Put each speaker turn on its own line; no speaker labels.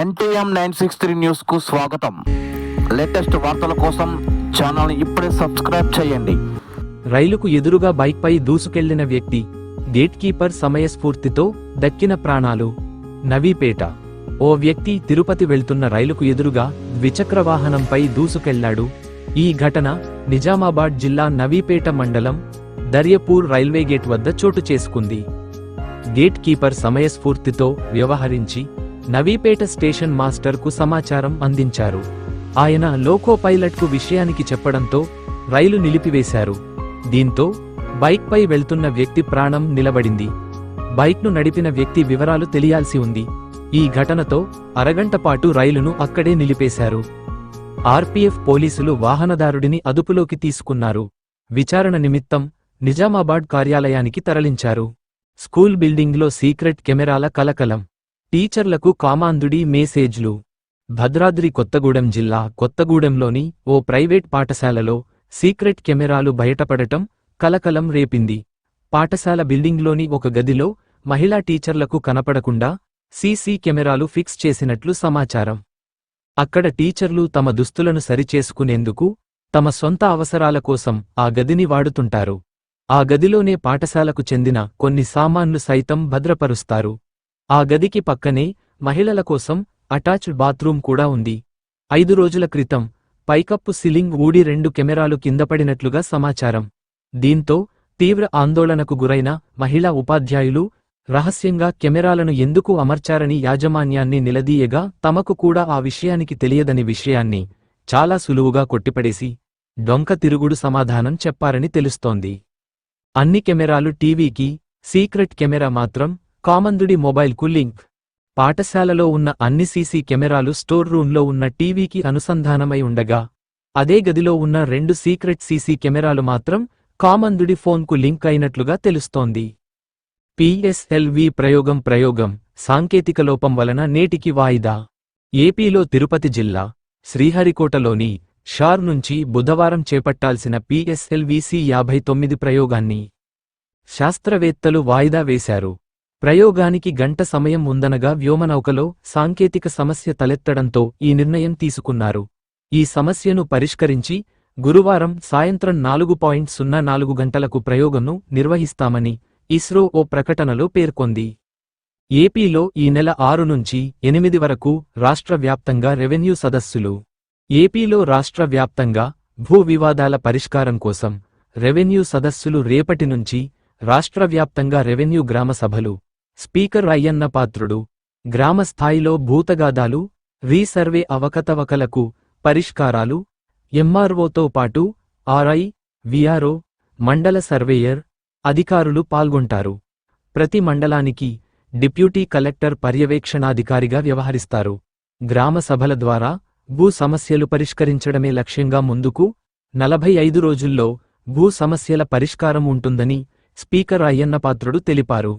NTM nine six three న్యూస్కు స్వాగతం. Latest వార్తల కోసం ఛానల్ ఇప్పుడే సబ్స్క్రైబ్ చేయండి.
రైలుకు ఎదురుగా బైక్పై దూసుకెళ్ళిన వ్యక్తి గేట్ కీపర్ సమయస్ఫూర్తితో దక్కిన ప్రాణాలు. నవీపేట. ఓ వ్యక్తి తిరుపతి వెళ్తున్న రైలుకు ఎదురుగా ద్విచక్ర వాహనంపై దూసుకెళ్ళాడు. ఈ ఘటన నిజామాబాద్ జిల్లా నవీపేట మండలం దర్యపూర్ రైల్వే గేట్ వద్ద చోటు చేసుకుంది. గేట్ కీపర్ సమయస్ఫూర్తితో వ్యవహరించి నవీపేట స్టేషన్ మాస్టర్కు సమాచారం అందించారు. ఆయన లోకో పైలట్కు విషయానికి చెప్పడంతో రైలు నిలిపివేశారు. దీంతో బైక్పై వెళ్తున్న వ్యక్తి ప్రాణం నిలబడింది. బైక్ను నడిపిన వ్యక్తి వివరాలు తెలియాల్సి ఉంది. ఈ ఘటనతో అరగంట పాటు రైలును అక్కడే నిలిపేశారు. ఆర్పీఎఫ్ పోలీసులు వాహనదారుడిని అదుపులోకి తీసుకున్నారు. విచారణ నిమిత్తం నిజామాబాద్ కార్యాలయానికి తరలించారు. స్కూల్ బిల్డింగ్లో సీక్రెట్ కెమెరాల కలకలం. టీచర్లకు కామాంధుడి మేసేజ్లు. భద్రాద్రి కొత్తగూడెం జిల్లా కొత్తగూడెంలోని ఓ ప్రైవేట్ పాఠశాలలో సీక్రెట్ కెమెరాలు బయటపడటం కలకలం రేపింది. పాఠశాల బిల్డింగ్లోని ఒక గదిలో మహిళా టీచర్లకు కనపడకుండా సీసీ కెమెరాలు ఫిక్స్ చేసినట్లు సమాచారం. అక్కడ టీచర్లు తమ దుస్తులను సరిచేసుకునేందుకు తమ సొంత అవసరాల కోసం ఆ గదిని వాడుతుంటారు. ఆ గదిలోనే పాఠశాలకు చెందిన కొన్ని సామాన్లు సైతం భద్రపరుస్తారు. ఆ గదికి పక్కనే మహిళల కోసం అటాచ్డ్ బాత్రూమ్ కూడా ఉంది. ఐదు రోజుల క్రితం పైకప్పు సిలింగ్ ఊడి రెండు కెమెరాలు కిందపడినట్లుగా సమాచారం. దీంతో తీవ్ర ఆందోళనకు గురైన మహిళా ఉపాధ్యాయులు రహస్యంగా కెమెరాలను ఎందుకు అమర్చారని యాజమాన్యాన్ని నిలదీయగా తమకు కూడా ఆ విషయానికి తెలియదని విషయాన్ని చాలా సులువుగా కొట్టిపడేసి డొంక తిరుగుడు సమాధానం చెప్పారని తెలుస్తోంది. అన్ని కెమెరాలు టీవీకి సీక్రెట్ కెమెరా మాత్రం కామందుడి మొబైల్కు లింక్. పాఠశాలలో ఉన్న అన్ని సీసీ కెమెరాలు స్టోర్ రూంలో ఉన్న టీవీకి అనుసంధానమై ఉండగా అదే గదిలో ఉన్న రెండు సీక్రెట్ సీసీ కెమెరాలు మాత్రం కామందుడి ఫోన్కు లింక్ అయినట్లుగా తెలుస్తోంది. పిఎస్ఎల్వి ప్రయోగం ప్రయోగం సాంకేతిక లోపం వలన నేటికి వాయిదా. ఏపీలో తిరుపతి జిల్లా శ్రీహరికోటలోని షార్ నుంచి బుధవారం చేపట్టాల్సిన పిఎస్ఎల్విసి యాభై తొమ్మిది ప్రయోగాన్ని శాస్త్రవేత్తలు వాయిదా వేశారు. ప్రయోగానికి గంట సమయం ఉందనగా వ్యోమనౌకలో సాంకేతిక సమస్య తలెత్తడంతో ఈ నిర్ణయం తీసుకున్నారు. ఈ సమస్యను పరిష్కరించి గురువారం సాయంత్రం నాలుగు పాయింట్ సున్నా నాలుగు గంటలకు ప్రయోగంను నిర్వహిస్తామని ఇస్రో ఓ ప్రకటనలో పేర్కొంది. ఏపీలో ఈ నెల ఆరు నుంచి ఎనిమిది వరకు రాష్ట్ర వ్యాప్తంగా రెవెన్యూ సదస్సులు. ఏపీలో రాష్ట్ర వ్యాప్తంగా భూ వివాదాల పరిష్కారం కోసం రెవెన్యూ సదస్సులు రేపటి నుంచి రాష్ట్ర వ్యాప్తంగా రెవెన్యూ గ్రామ సభలు. స్పీకర్ అయ్యన్న పాత్రుడు గ్రామస్థాయిలో భూతగాదాలు రీసర్వే అవకతవకలకు పరిష్కారాలు ఎంఆర్ఓతో పాటు ఆర్ఐ విఆర్ఓ మండల సర్వేయర్ అధికారులు పాల్గొంటారు. ప్రతి మండలానికి డిప్యూటీ కలెక్టర్ పర్యవేక్షణాధికారిగా వ్యవహరిస్తారు. గ్రామ సభల ద్వారా భూ సమస్యలు పరిష్కరించడమే లక్ష్యంగా ముందుకు నలభై ఐదు రోజుల్లో భూ సమస్యల పరిష్కారం ఉంటుందని స్పీకర్ అయ్యన్నపాత్రుడు తెలిపారు.